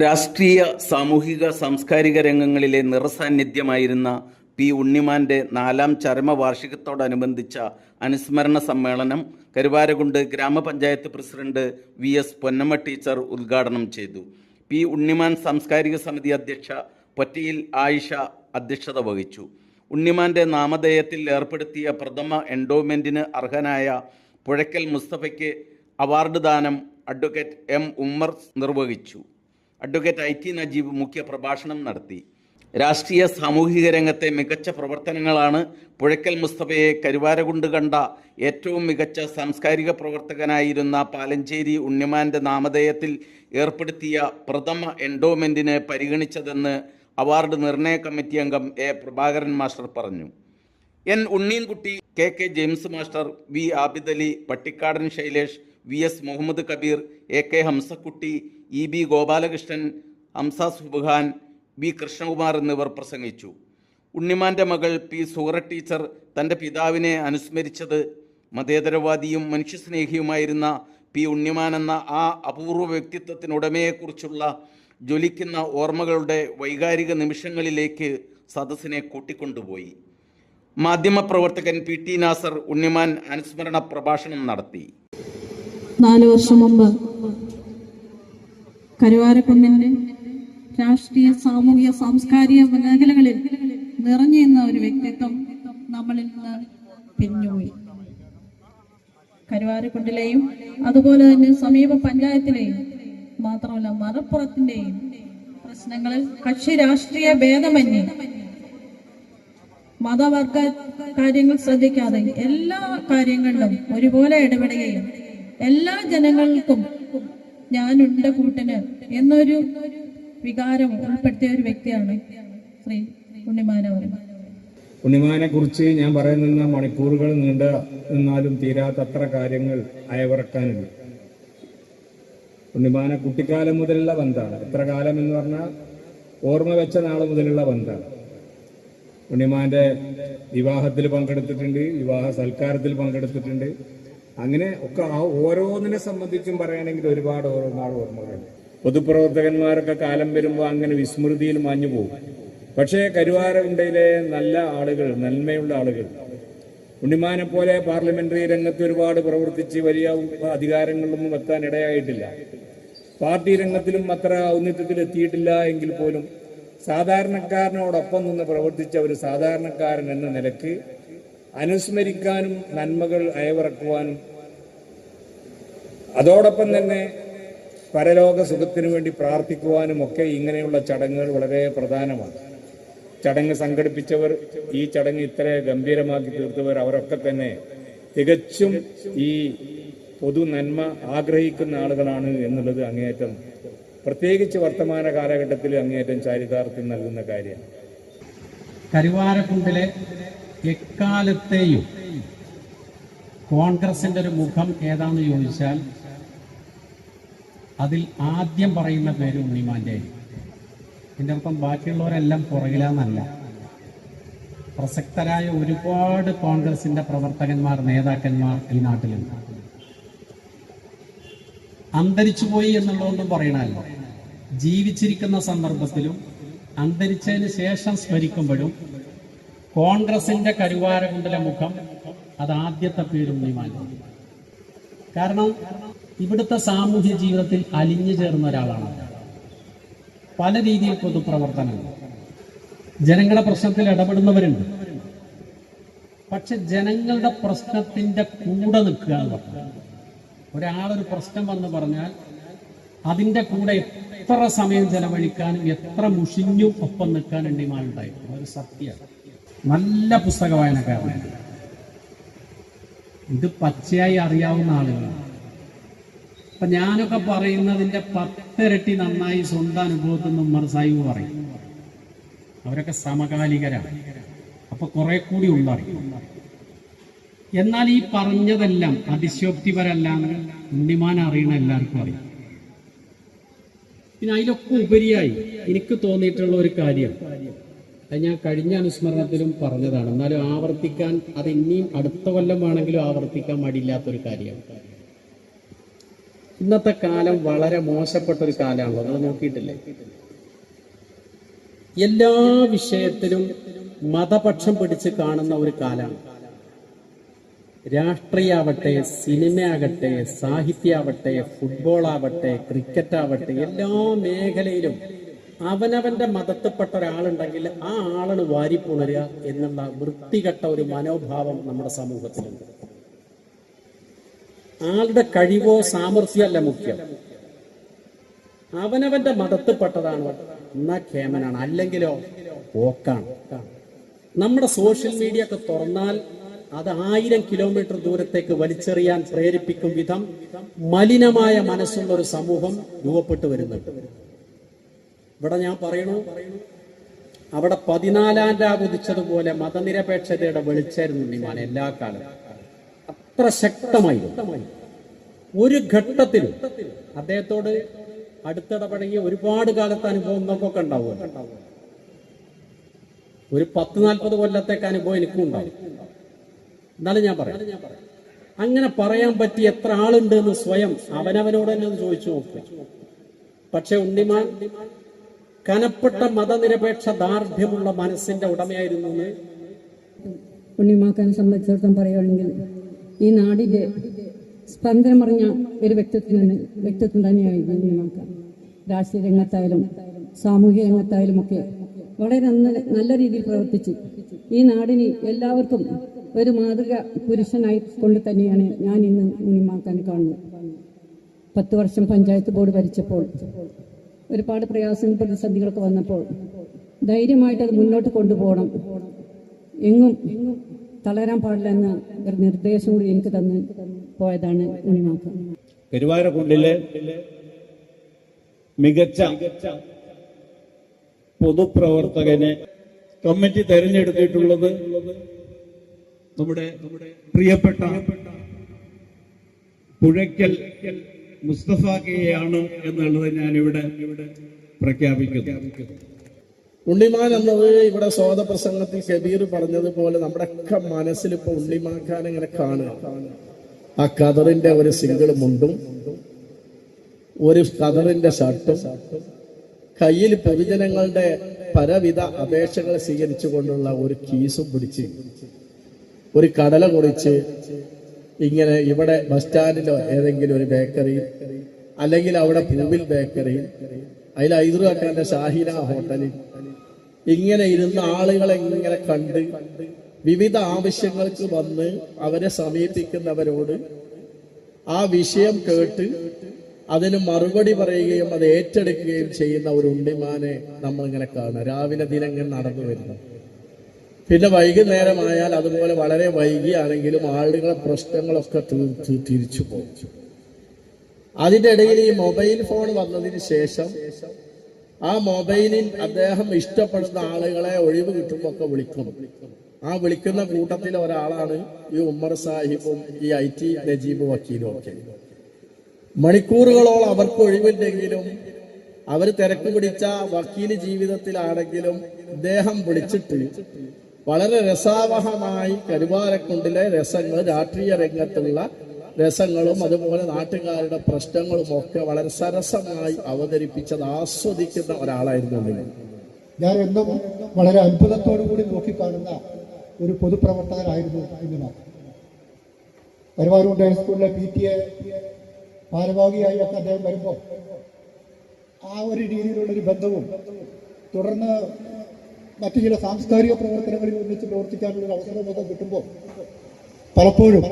രാഷ്ട്രീയ സാമൂഹിക സാംസ്കാരിക രംഗങ്ങളിലെ നിറസാന്നിധ്യമായിരുന്ന പി ഉണ്ണിമാന്റെ നാലാം ചരമവാർഷികത്തോടനുബന്ധിച്ച അനുസ്മരണ സമ്മേളനം കരുവാരകുണ്ട് ഗ്രാമപഞ്ചായത്ത് president V S Ponnamma teacher ഉദ്ഘാടനം ചെയ്തു. പി ഉണ്ണിമാൻ സാംസ്കാരിക സമിതി അധ്യക്ഷ പൊറ്റയിൽ ആയിഷ അധ്യക്ഷത വഹിച്ചു. ഉണ്ണിമാന്റെ നാമധേയത്തിൽ ഏർപ്പെടുത്തിയ പ്രഥമ എൻഡോമെന്റിന് അർഹനായ പുഴയ്ക്കൽ മുസ്തഫയ്ക്ക് അവാർഡ് ദാനം അഡ്വക്കേറ്റ് എം ഉമ്മർ നിർവഹിച്ചു. അഡ്വക്കേറ്റ് ഐ ടി നജീബ് മുഖ്യ പ്രഭാഷണം നടത്തി. രാഷ്ട്രീയ സാമൂഹിക രംഗത്തെ മികച്ച പ്രവർത്തനങ്ങളാണ് പുഴയ്ക്കൽ മുസ്തഫയെ കരുവാരകുണ്ട് കണ്ട ഏറ്റവും മികച്ച സാംസ്കാരിക പ്രവർത്തകനായിരുന്ന പാലഞ്ചേരി ഉണ്ണിമാന്റെ നാമധേയത്തിൽ ഏർപ്പെടുത്തിയ പ്രഥമ എൻഡോമെന്റിന് പരിഗണിച്ചതെന്ന് അവാർഡ് നിർണയ കമ്മിറ്റി അംഗം എ പ്രഭാകരൻ മാസ്റ്റർ പറഞ്ഞു. N Unneenkutty K K James master V Abidali Pattikkadan Shailesh V S Muhammad Kabeer A K Hamzakutty E B Gopalakrishnan Hamza Subhan V Krishnakumar എന്നിവർ പ്രസംഗിച്ചു. ഉണ്ണിമാന്റെ മകൾ പി സുഹറ ടീച്ചർ തന്റെ പിതാവിനെ അനുസ്മരിച്ചത് മതേതരവാദിയും മനുഷ്യസ്നേഹിയുമായിരുന്ന പി ഉണ്ണിമാൻ എന്ന ആ അപൂർവ വ്യക്തിത്വത്തിനുടമയെക്കുറിച്ചുള്ള ജ്വലിക്കുന്ന ഓർമ്മകളുടെ വൈകാരിക നിമിഷങ്ങളിലേക്ക് സദസ്സിനെ കൂട്ടിക്കൊണ്ടുപോയി. മാധ്യമപ്രവർത്തകൻ പി ടി നാസർ ഉണ്ണിമാൻ അനുസ്മരണ പ്രഭാഷണം നടത്തി. നാല് വർഷം മുമ്പ് കരുവാരക്കുന്നിന്റെ രാഷ്ട്രീയ സാമൂഹ്യ സാംസ്കാരിക മേഖലകളിൽ നിറഞ്ഞു നിന്ന ഒരു വ്യക്തിത്വം നമ്മളിൽ നിന്ന് പിരിഞ്ഞുപോയി കരുവാരക്കുണ്ടിലെയും അതുപോലെ തന്നെ സമീപ പഞ്ചായത്തിലെയും മാത്രമല്ല മലപ്പുറത്തിന്റെയും പ്രശ്നങ്ങളിൽ കക്ഷി രാഷ്ട്രീയ ഭേദമന്യേ മതവർഗ കാര്യങ്ങൾ ശ്രദ്ധിക്കാതെ എല്ലാ കാര്യങ്ങളിലും ഒരുപോലെ ഇടപെടുകയും എല്ലാ ജനങ്ങൾക്കും ഞാനുണ്ട് കൂട്ടിന് എന്നൊരു വികാരം ഉൾപ്പെടുത്തിയ ഒരു വ്യക്തിയാണ് ശ്രീ ഉണ്ണിമാന ഉണ്ണിമാനെ കുറിച്ച് ഞാൻ പറയുന്ന മണിക്കൂറുകൾ നീണ്ട നിന്നാലും തീരാത്തത്ര കാര്യങ്ങൾ അയവിറക്കാനുണ്ട്. ഉണ്ണിമാനെ കുട്ടിക്കാലം മുതലുള്ള ബന്ധമാണ്. എത്ര കാലം എന്ന് പറഞ്ഞാൽ ഓർമ്മ വെച്ച നാൾ മുതലുള്ള ബന്ധമാണ്. ഉണ്ണിമാന്റെ വിവാഹത്തിൽ പങ്കെടുത്തിട്ടുണ്ട് വിവാഹ സൽക്കാരത്തിൽ പങ്കെടുത്തിട്ടുണ്ട്. അങ്ങനെ ഒക്കെ ആ ഓരോന്നിനെ സംബന്ധിച്ചും പറയുകയാണെങ്കിൽ ഒരുപാട് ഒരുപാട് ഓർമ്മകളുണ്ട്. പൊതുപ്രവർത്തകന്മാരൊക്കെ കാലം വരുമ്പോൾ അങ്ങനെ വിസ്മൃതിയിൽ മാഞ്ഞു പോകും. പക്ഷേ കരുവാരകുണ്ടയിലെ നല്ല ആളുകൾ നന്മയുള്ള ആളുകൾ ഉണ്ണിമാനെ പോലെ പാർലമെന്ററി രംഗത്ത് ഒരുപാട് പ്രവർത്തിച്ച് വലിയ അധികാരങ്ങളിലൊന്നും എത്താൻ ഇടയായിട്ടില്ല. പാർട്ടി രംഗത്തിലും അത്ര ഔന്നിത്യത്തിൽ എത്തിയിട്ടില്ല എങ്കിൽ പോലും സാധാരണക്കാരനോടൊപ്പം നിന്ന് പ്രവർത്തിച്ച ഒരു സാധാരണക്കാരൻ എന്ന നിലയ്ക്ക് അനുസ്മരിക്കാനും നന്മകൾ അയവിറക്കുവാനും അതോടൊപ്പം തന്നെ പരലോക സുഖത്തിനു വേണ്ടി പ്രാർത്ഥിക്കുവാനും ഒക്കെ ഇങ്ങനെയുള്ള ചടങ്ങുകൾ വളരെ പ്രധാനമാണ്. ചടങ്ങ് സംഘടിപ്പിച്ചവർ ഈ ചടങ്ങ് ഇത്ര ഗംഭീരമാക്കി തീർത്തവർ അവരൊക്കെ തന്നെ തികച്ചും ഈ പൊതു നന്മ ആഗ്രഹിക്കുന്ന ആളുകളാണ് എന്നുള്ളത് അങ്ങേയറ്റം പ്രത്യേകിച്ച് വർത്തമാന കാലഘട്ടത്തിൽ അങ്ങേയറ്റം ചാരിതാർത്ഥ്യം നൽകുന്ന കാര്യമാണ്. കരുവാരക്കുണ്ടിലെ എക്കാലത്തെയും കോൺഗ്രസിന്റെ ഒരു മുഖം ഏതാണെന്ന് ചോദിച്ചാൽ അതിൽ ആദ്യം പറയുന്ന പേര് ഉണ്ണിമാന്റെ എന്റെ അർത്ഥം ബാക്കിയുള്ളവരെല്ലാം പുറകിലാന്നല്ല. പ്രസക്തരായ ഒരുപാട് കോൺഗ്രസിന്റെ പ്രവർത്തകന്മാർ നേതാക്കന്മാർ ഈ നാട്ടിലുണ്ട്. അന്തരിച്ചു പോയി എന്നുള്ളതൊന്നും പറയണമല്ലോ. ജീവിച്ചിരിക്കുന്ന സന്ദർഭത്തിലും അന്തരിച്ചതിന് ശേഷം സ്മരിക്കുമ്പോഴും കോൺഗ്രസിന്റെ കരുവാരകുണ്ടല മുഖം അത് ആദ്യത്തെ പേരും നീ മാറ്റി. കാരണം ഇവിടുത്തെ സാമൂഹ്യ ജീവിതത്തിൽ അലിഞ്ഞു ചേർന്ന ഒരാളാണ്. പല രീതിയിൽ പൊതുപ്രവർത്തനങ്ങൾ ജനങ്ങളുടെ പ്രശ്നത്തിൽ ഇടപെടുന്നവരുണ്ട്. പക്ഷെ ജനങ്ങളുടെ പ്രശ്നത്തിന്റെ കൂടെ നിൽക്കുക എന്ന് പറഞ്ഞാൽ ഒരാളൊരു പ്രശ്നം വന്ന് പറഞ്ഞാൽ അതിന്റെ കൂടെ എത്ര സമയം ചെലവഴിക്കാനും എത്ര മുഷിഞ്ഞും ഒപ്പം നിൽക്കാനും ഡിമാൻഡായിരുന്നു ഒരു സത്യമാണ്. നല്ല പുസ്തക വായനക്കാരനാണ് ഇത് പച്ചയായി അറിയാവുന്ന ആളുകളാണ്. അപ്പൊ ഞാനൊക്കെ പറയുന്നതിന്റെ പത്തിരട്ടി നന്നായി സ്വന്തം അനുഭവത്തിൽ നിന്ന് ഉമ്മർ പറയും. അവരൊക്കെ സമകാലികരാണ്. അപ്പൊ കുറെ കൂടി ഉള്ളറിയും. എന്നാൽ ഈ പറഞ്ഞതെല്ലാം അതിശോക്തിപരല്ലാന്ന് ഉണ്ണിമാൻ അറിയണ എല്ലാവർക്കും അറിയാം. പിന്നെ അതിലൊക്കെ ഉപരിയായി എനിക്ക് തോന്നിയിട്ടുള്ള ഒരു കാര്യം. അത് ഞാൻ കഴിഞ്ഞ അനുസ്മരണത്തിലും പറഞ്ഞതാണ്. എന്നാലും ആവർത്തിക്കാൻ അത് ഇനിയും അടുത്ത കൊല്ലം വേണമെങ്കിലും ആവർത്തിക്കാൻ മടിയില്ലാത്തൊരു കാര്യമാണ്. ഇന്നത്തെ കാലം വളരെ മോശപ്പെട്ട ഒരു കാലമാണല്ലോ. നിങ്ങൾ നോക്കിയിട്ടില്ലേ? എല്ലാ വിഷയത്തിലും മതപക്ഷം പിടിച്ച് കാണുന്ന ഒരു കാലമാണ്. രാഷ്ട്രീയാവട്ടെ സിനിമയാകട്ടെ സാഹിത്യാവട്ടെ ഫുട്ബോൾ ആവട്ടെ ക്രിക്കറ്റ് ആവട്ടെ എല്ലാ മേഖലയിലും അവനവന്റെ മതത്തിൽപ്പെട്ട ഒരാളുണ്ടെങ്കിൽ ആ ആളാണ് വാരിപ്പുണരുക എന്നുള്ള വൃത്തികെട്ട ഒരു മനോഭാവം നമ്മുടെ സമൂഹത്തിലുണ്ട്. ആളുടെ കഴിവോ സാമർഥ്യമല്ല മുഖ്യം. അവനവന്റെ മതത്തിൽപ്പെട്ടതാണ് എന്നാ ഖേമനാണ്. അല്ലെങ്കിലോ ഓക്കാണ്. നമ്മുടെ സോഷ്യൽ മീഡിയ ഒക്കെ തുറന്നാൽ അത് ആയിരം കിലോമീറ്റർ ദൂരത്തേക്ക് വലിച്ചെറിയാൻ പ്രേരിപ്പിക്കും വിധം മലിനമായ മനസ്സുള്ള ഒരു സമൂഹം രൂപപ്പെട്ടു വരുന്നുണ്ട്. ഇവിടെ ഞാൻ പറയണു. അവിടെ പതിനാലാം രാവ് ഉദിച്ചതുപോലെ മതനിരപേക്ഷതയുടെ വെളിച്ചായിരുന്നു നിമാൻ എല്ലാ കാലത്തും. അത്ര ശക്തമായി ഒരു ഘട്ടത്തിലും അദ്ദേഹത്തോട് അടുത്തിടപഴകിയ ഒരുപാട് കാലത്തെ അനുഭവം നമുക്കൊക്കെ ഉണ്ടാവും ഒരു പത്ത് നാൽപ്പത് കൊല്ലത്തേക്ക് അനുഭവം എനിക്കും ഉണ്ടാവും. എന്നാലും ഞാൻ പറയാം. അങ്ങനെ പറയാൻ പറ്റി എത്ര ആളുണ്ട് എന്ന് സ്വയം അവനവനോട് തന്നെ ചോദിച്ചു നോക്കുക പക്ഷെ ഉണ്ണിമാൻ കനപ്പെട്ട മതനിരപേക്ഷ ദാർഢ്യമുള്ള മനസ്സിന്റെ ഉടമയായിരുന്നു പുണ്യമാക്കാൻ സംബന്ധിച്ചിടത്തോളം പറയുകയാണെങ്കിൽ ഈ നാടിന്റെ സ്പന്ദനമറിഞ്ഞ ഒരു വ്യക്തിത്വം വ്യക്തിത്വം തന്നെയായിരുന്നു ഉണ്ണിമാക്ക രാഷ്ട്രീയ രംഗത്തായാലും സാമൂഹിക രംഗത്തായാലും ഒക്കെ വളരെ നല്ല രീതിയിൽ പ്രവർത്തിച്ച് ഈ നാടിന് എല്ലാവർക്കും ഒരു മാതൃക പുരുഷനായി കൊണ്ട് തന്നെയാണ് ഞാൻ ഇന്ന് ഉണ്ണിമാക്കാനെ കാണുന്നത്. പത്ത് വർഷം പഞ്ചായത്ത് ബോർഡ് ഭരിച്ചപ്പോൾ ഒരുപാട് പ്രയാസങ്ങൾ പ്രതിസന്ധികളൊക്കെ വന്നപ്പോൾ ധൈര്യമായിട്ട് അത് മുന്നോട്ട് കൊണ്ടുപോകണം. എങ്ങും തളരാൻ പാടില്ല എന്ന ഒരു നിർദ്ദേശം കൂടി എനിക്ക് തന്ന് പോയതാണ് ഉണ്ണിമാക്ക. മികച്ച പൊതുപ്രവർത്തകനെ കമ്മിറ്റി തെരഞ്ഞെടുത്തിട്ടുള്ളത് നമ്മുടെ പ്രിയപ്പെട്ട പുഴയ്ക്കൽ മുസ്തഫാക്കയാണ് എന്നുള്ളത് ഇവിടെ പ്രഖ്യാപിക്കുന്നു. ഉണ്ണിമാൻ എന്നത് ഇവിടെ സ്വാത പ്രസംഗത്തിൽ കബീർ പറഞ്ഞതുപോലെ നമ്മുടെ ഒക്കെ മനസ്സിൽ ഇപ്പൊ ഉണ്ണിമാക്കാൻ ഇങ്ങനെ കാണുക. ആ കതറിന്റെ ഒരു സിംഗിൾ മുണ്ടും ഒരു കതറിന്റെ ഷർട്ടും കയ്യിൽ പൊതുജനങ്ങളുടെ പലവിധ അപേക്ഷകൾ സ്വീകരിച്ചുകൊണ്ടുള്ള ഒരു കീസും പിടിച്ച് ഒരു കടല കുറിച്ച് ഇങ്ങനെ ഇവിടെ ബസ് സ്റ്റാൻഡിലോ ഏതെങ്കിലും ഒരു ബേക്കറി അല്ലെങ്കിൽ അവിടെ പൂവിൽ ബേക്കറി അതിൽ ഐദുറാക്കാന്റെ ഷാഹിന ഹോട്ടലിൽ ഇങ്ങനെ ഇരുന്ന ആളുകളെ ഇങ്ങനെ കണ്ട് വിവിധ ആവശ്യങ്ങൾക്ക് വന്ന് അവരെ സമീപിക്കുന്നവരോട് ആ വിഷയം കേട്ട് അതിന് മറുപടി പറയുകയും അത് ഏറ്റെടുക്കുകയും ചെയ്യുന്ന ഒരു ഉണ്ണിമാനെ നമ്മൾ ഇങ്ങനെ കാണുക. രാവിലെ ദിനങ്ങൾ നടന്നു വരുന്നു. പിന്നെ വൈകുന്നേരമായാൽ അതുപോലെ വളരെ വൈകിയാണെങ്കിലും ആളുകളെ പ്രശ്നങ്ങളൊക്കെ തീർത്ത് തിരിച്ചു പോകും. അതിന്റെ ഇടയിൽ ഈ മൊബൈൽ ഫോൺ വന്നതിന് ശേഷം ആ മൊബൈലിൽ അദ്ദേഹം ഇഷ്ടപ്പെടുന്ന ആളുകളെ ഒഴിവ് കിട്ടുമ്പോൾ ഒക്കെ വിളിക്കും. ആ വിളിക്കുന്ന കൂട്ടത്തിൽ ഒരാളാണ് ഈ ഉമ്മർ സാഹിബും ഈ ഐ ടി നജീബ് വക്കീലും ഒക്കെ. മണിക്കൂറുകളോളം അവർക്ക് ഒഴിവില്ലെങ്കിലും അവർ തിരക്ക് പിടിച്ച വക്കീൽ ജീവിതത്തിലാണെങ്കിലും അദ്ദേഹം വിളിച്ചിട്ട് വളരെ രസാവഹമായി കരുവാരക്കുണ്ടിലെ രസങ്ങൾ രാഷ്ട്രീയ രംഗത്തുള്ള രസങ്ങളും അതുപോലെ നാട്ടുകാരുടെ പ്രശ്നങ്ങളും ഒക്കെ വളരെ സരസമായി അവതരിപ്പിച്ചത് ആസ്വദിക്കുന്ന ഒരാളായിരുന്നു ഞാൻ. എന്നും വളരെ അത്ഭുതത്തോടു കൂടി നോക്കിക്കാണുന്ന ഒരു പൊതുപ്രവർത്തകനായിരുന്നു ഉണ്ണിമാൻ കരുവാരൂണ്ട് ഹൈസ്കൂളിലെ പി ടി എ ഭാരവാഹിയായി ഒക്കെ അദ്ദേഹം വരുമ്പോൾ ആ ഒരു രീതിയിലുള്ളൊരു ബന്ധവും തുടർന്ന് മറ്റു ചില സാംസ്കാരിക പ്രവർത്തനങ്ങളിൽ ഒന്നിച്ച് പ്രവർത്തിക്കാനുള്ള ഒരു അവസരമൊക്കെ കിട്ടുമ്പോൾ പലപ്പോഴും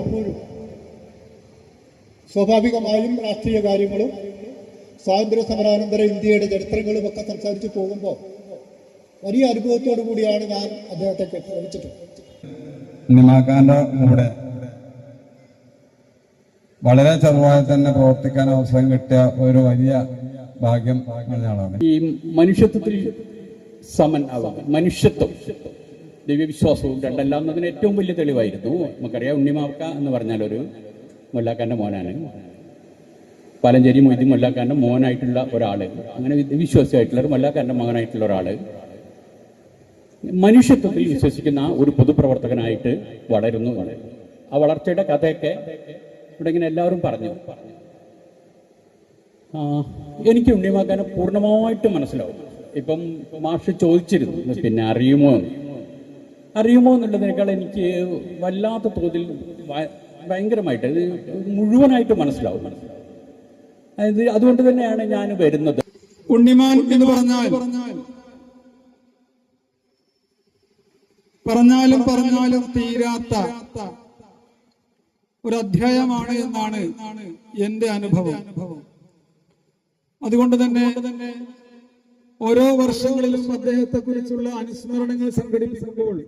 സ്വാഭാവികമായും രാഷ്ട്രീയ കാര്യങ്ങളും സ്വാതന്ത്ര്യ സമരാനന്തര ഇന്ത്യയുടെ ചരിത്രങ്ങളും ഒക്കെ സംസാരിച്ച് പോകുമ്പോൾ വലിയ അനുഭവത്തോടു കൂടിയാണ് ഞാൻ അദ്ദേഹത്തെ ക്ഷണിച്ചിട്ടുള്ളത് കൂടെ വളരെ ചെറുതായി തന്നെ പ്രവർത്തിക്കാൻ അവസരം കിട്ടിയ ഒരു വലിയ ഭാഗ്യം ആളാണ്. ഈ മനുഷ്യത്വത്തിൽ സമൻ ആവുക മനുഷ്യത്വം. ദൈവവിശ്വാസവും രണ്ടെല്ലാം എന്നതിന് ഏറ്റവും വലിയ തെളിവായിരുന്നു. നമുക്കറിയാം ഉണ്ണിമാവക്ക എന്ന് പറഞ്ഞാൽ ഒരു മുല്ലാക്കാന്റെ മോനാണ്. പാലഞ്ചേരി മൊയ്തി മുല്ലാക്കാന്റെ മോനായിട്ടുള്ള ഒരാൾ അങ്ങനെ വിശ്വാസിയായിട്ടുള്ള ഒരു മുല്ലാക്കാന്റെ മകനായിട്ടുള്ള ഒരാൾ മനുഷ്യത്വത്തിൽ വിശ്വസിക്കുന്ന ഒരു പൊതുപ്രവർത്തകനായിട്ട് വളരുന്നു. ആ വളർച്ചയുടെ കഥയൊക്കെ ഇവിടെ ഇങ്ങനെ എല്ലാവരും പറഞ്ഞു. എനിക്ക് ഉണ്ണിമാക്കാനെ പൂർണമായിട്ട് മനസ്സിലാവും. ഇപ്പം മാഷ് ചോദിച്ചിരുന്നു പിന്നെ അറിയുമോ അറിയുമോ എന്നുള്ളതിനേക്കാൾ എനിക്ക് വല്ലാത്ത തോതിൽ ഭയങ്കരമായിട്ട് മുഴുവനായിട്ട് മനസ്സിലാവും. അതായത് അതുകൊണ്ട് തന്നെയാണ് ഞാൻ വരുന്നത്. ഉണ്ണിമാൻ എന്ന് പറഞ്ഞാൽ പറഞ്ഞാലും പറഞ്ഞാലും തീരാത്ത ഒരു അധ്യായമാണ് എന്നാണ് എന്റെ അനുഭവം. അതുകൊണ്ട് തന്നെ ഓരോ വർഷങ്ങളിലും അദ്ദേഹത്തെ കുറിച്ചുള്ള അനുസ്മരണങ്ങൾ സംഘടിപ്പിക്കുമ്പോൾ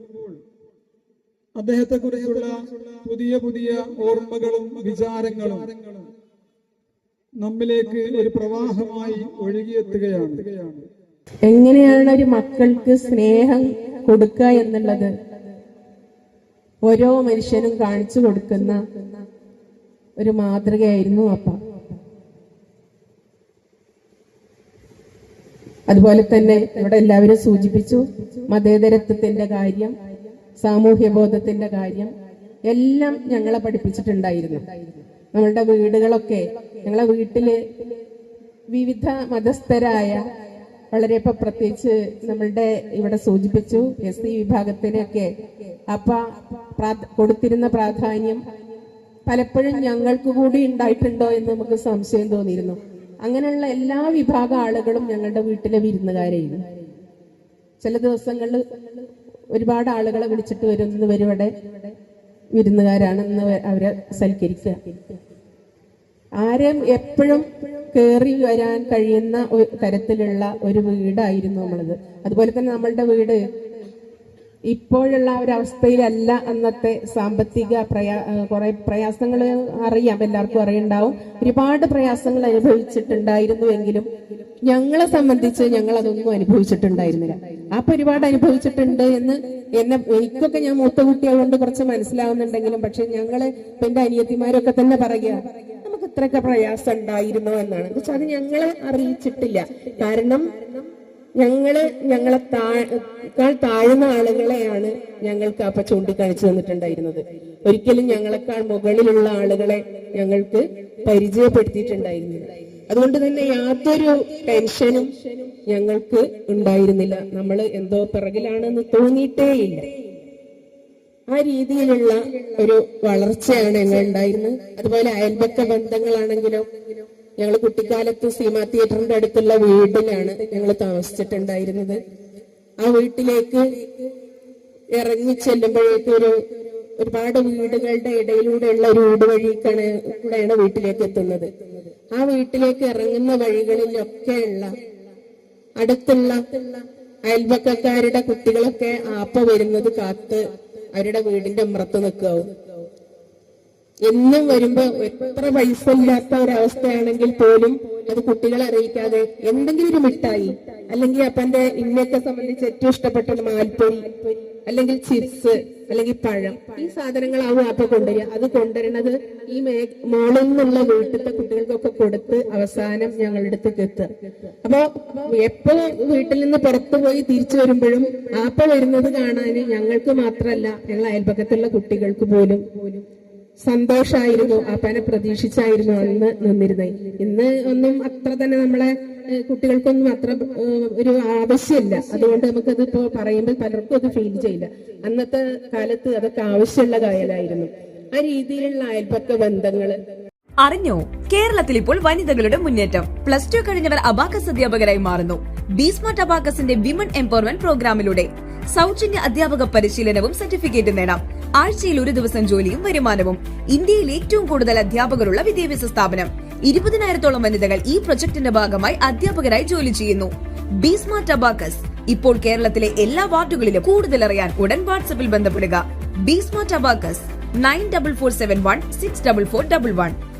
അദ്ദേഹത്തെ കുറിച്ചുള്ള പുതിയ പുതിയ ഓർമ്മകളും വിചാരങ്ങളും നമ്മിലേക്ക് ഒരു പ്രവാഹമായി ഒഴുകിയെത്തുകയാണ്. എങ്ങനെയാണ് ഒരു മക്കൾക്ക് സ്നേഹം കൊടുക്കുക എന്നുള്ളത്? ഓരോ മനുഷ്യനും കാണിച്ചു കൊടുക്കുന്ന ഒരു മാതൃകയായിരുന്നു അപ്പ. അതുപോലെ തന്നെ ഇവിടെ എല്ലാവരും സൂചിപ്പിച്ചു മതേതരത്വത്തിന്റെ കാര്യം സാമൂഹ്യ ബോധത്തിന്റെ കാര്യം എല്ലാം ഞങ്ങളെ പഠിപ്പിച്ചിട്ടുണ്ടായിരുന്നു. നമ്മളുടെ വീടുകളൊക്കെ ഞങ്ങളെ വീട്ടിൽ വിവിധ മതസ്ഥരായ വളരെ ഇപ്പൊ പ്രത്യേകിച്ച് നമ്മളുടെ ഇവിടെ സൂചിപ്പിച്ചു എസ് സി വിഭാഗത്തിനൊക്കെ അപ്പ കൊടുത്തിരുന്ന പ്രാധാന്യം പലപ്പോഴും ഞങ്ങൾക്ക് കൂടി ഉണ്ടായിട്ടുണ്ടോ എന്ന് നമുക്ക് സംശയം തോന്നിയിരുന്നു. അങ്ങനെയുള്ള എല്ലാ വിഭാഗം ആളുകളും ഞങ്ങളുടെ വീട്ടിലെ വിരുന്നുകാരെയാണ് ചില ദിവസങ്ങളിൽ ഒരുപാട് ആളുകളെ വിളിച്ചിട്ട് വരുന്ന ഇവിടെ വിരുന്നുകാരാണെന്ന് അവരെ സൽക്കരിക്കുക. ആരെയും എപ്പോഴും കയറി വരാൻ കഴിയുന്ന തരത്തിലുള്ള ഒരു വീടായിരുന്നു നമ്മളത്. അതുപോലെ തന്നെ നമ്മളുടെ വീട് ഇപ്പോഴുള്ള ഒരു അവസ്ഥയിലല്ല അന്നത്തെ സാമ്പത്തിക പ്രയാ കുറെ പ്രയാസങ്ങൾ അറിയാം. എല്ലാവർക്കും അറിയണ്ടാവും. ഒരുപാട് പ്രയാസങ്ങൾ അനുഭവിച്ചിട്ടുണ്ടായിരുന്നുവെങ്കിലും ഞങ്ങളെ സംബന്ധിച്ച് ഞങ്ങൾ അതൊന്നും അനുഭവിച്ചിട്ടുണ്ടായിരുന്നില്ല. അപ്പൊ ഒരുപാട് അനുഭവിച്ചിട്ടുണ്ട് എന്ന് എന്നെ എനിക്കൊക്കെ ഞാൻ മൂത്ത കുട്ടിയായതുകൊണ്ട് കുറച്ച് മനസ്സിലാവുന്നുണ്ടെങ്കിലും പക്ഷെ ഞങ്ങൾ എന്റെ അനിയത്തിമാരൊക്കെ തന്നെ പറയുക നമുക്ക് ഇത്രയൊക്കെ പ്രയാസം ഉണ്ടായിരുന്നോ എന്നാണ്. പക്ഷെ അത് ഞങ്ങളെ അറിയിച്ചിട്ടില്ല. കാരണം ഞങ്ങൾ ഞങ്ങളെ താഴ് താഴ്ന്ന ആളുകളെയാണ് ഞങ്ങൾക്ക് അപ്പൊ ചൂണ്ടിക്കാണിച്ചു തന്നിട്ടുണ്ടായിരുന്നത്. ഒരിക്കലും ഞങ്ങളെക്കാൾ മുകളിലുള്ള ആളുകളെ ഞങ്ങൾക്ക് പരിചയപ്പെടുത്തിയിട്ടുണ്ടായിരുന്നില്ല. അതുകൊണ്ട് തന്നെ യാതൊരു ടെൻഷനും ഞങ്ങൾക്ക് ഉണ്ടായിരുന്നില്ല. നമ്മൾ എന്തോ പിറകിലാണെന്ന് തോന്നിയിട്ടേയില്ല ആ രീതിയിലുള്ള ഒരു വളർച്ചയാണ് ഞങ്ങൾ ഉണ്ടായിരുന്നത് അതുപോലെ അയൽപക്ക ബന്ധങ്ങളാണെങ്കിലോ ഞങ്ങൾ കുട്ടിക്കാലത്ത് സീമ തിയേറ്ററിന്റെ അടുത്തുള്ള വീട്ടിലാണ് ഞങ്ങൾ താമസിച്ചിട്ടുണ്ടായിരുന്നത്. ആ വീട്ടിലേക്ക് ഇറങ്ങി ചെല്ലുമ്പോഴേക്കും ഒരു ഒരുപാട് വീടുകളുടെ ഇടയിലൂടെയുള്ള ഒരു വീട് വഴിക്കാണ് കൂടെയാണ് വീട്ടിലേക്ക് എത്തുന്നത്. ആ വീട്ടിലേക്ക് ഇറങ്ങുന്ന വഴികളിലൊക്കെയുള്ള അടുത്തുള്ള അയൽപക്കക്കാരുടെ കുട്ടികളൊക്കെ ആപ്പ വരുന്നത് കാത്ത് അവരുടെ വീടിന്റെ അമ്രത്ത് നിൽക്കാവും. എന്നും വരുമ്പോ എത്ര പൈസ ഇല്ലാത്ത ഒരവസ്ഥയാണെങ്കിൽ പോലും അത് കുട്ടികളെ അറിയിക്കാതെ എന്തെങ്കിലും ഒരു മിഠായി അല്ലെങ്കിൽ അപ്പന്റെ ഇന്നത്തെ സംബന്ധിച്ച് ഏറ്റവും ഇഷ്ടപ്പെട്ടത് മാൽപ്പൊരി അല്ലെങ്കിൽ ചിപ്സ് അല്ലെങ്കിൽ പഴം ഈ സാധനങ്ങളാവും അപ്പൊ കൊണ്ടുവരിക. അത് കൊണ്ടുവരണത് ഈ മേ മോളിൽ നിന്നുള്ള വീട്ടിലത്തെ കുട്ടികൾക്കൊക്കെ കൊടുത്ത് അവസാനം ഞങ്ങളുടെ അടുത്തേക്ക് എത്തുക അപ്പൊ എപ്പോ വീട്ടിൽ നിന്ന് പുറത്തു പോയി തിരിച്ചു വരുമ്പോഴും ആപ്പ വരുന്നത് കാണാൻ ഞങ്ങൾക്ക് മാത്രമല്ല ഞങ്ങൾ അയൽപക്കത്തുള്ള കുട്ടികൾക്ക് പോലും സന്തോഷായിരുന്നു അപ്പനെ പ്രതീക്ഷിച്ചായിരുന്നു അന്ന് നിന്നിരുന്നത്. ഇന്ന് ഒന്നും അത്ര തന്നെ നമ്മളെ കുട്ടികൾക്കൊന്നും അത്ര ഒരു ആവശ്യമില്ല. അതുകൊണ്ട് നമുക്കത് ഇപ്പോ പറയുമ്പോൾ പലർക്കും അത് ഫീൽ ചെയ്യില്ല. അന്നത്തെ കാലത്ത് അതൊക്കെ ആവശ്യമുള്ള കാര്യമായിരുന്നു ആ രീതിയിലുള്ള അയൽപക്ക ബന്ധങ്ങൾ. അറിഞ്ഞോ? കേരളത്തിൽ ഇപ്പോൾ വനിതകളുടെ മുന്നേറ്റം. പ്ലസ് ടു കഴിഞ്ഞവർ അബാക്കസ് അധ്യാപകരായി മാറുന്നു. ബീസ്മാർട്ട് അബാക്കസിന്റെ വിമൻ എംപവർമെന്റ് പ്രോഗ്രാമിലൂടെ. സൗജന്യ അധ്യാപക പരിശീലനവും സർട്ടിഫിക്കറ്റും നേടാം. ആഴ്ചയിൽ ഒരു ദിവസം ജോലിയും വരുമാനവും. ഇന്ത്യയിൽ ഏറ്റവും കൂടുതൽ അധ്യാപകരുള്ള വിദ്യാഭ്യാസ സ്ഥാപനം. ഇരുപതിനായിരത്തോളം വനിതകൾ ഈ പ്രൊജക്ടിന്റെ ഭാഗമായി അധ്യാപകരായി ജോലി ചെയ്യുന്നു. BeSmart abacus. ഇപ്പോൾ കേരളത്തിലെ എല്ലാ വാർഡുകളിലും കൂടുതൽ അറിയാൻ ഉടൻ വാട്സപ്പിൽ ബന്ധപ്പെടുക. BeSmart abacus. Nine double four seven one six double four double one.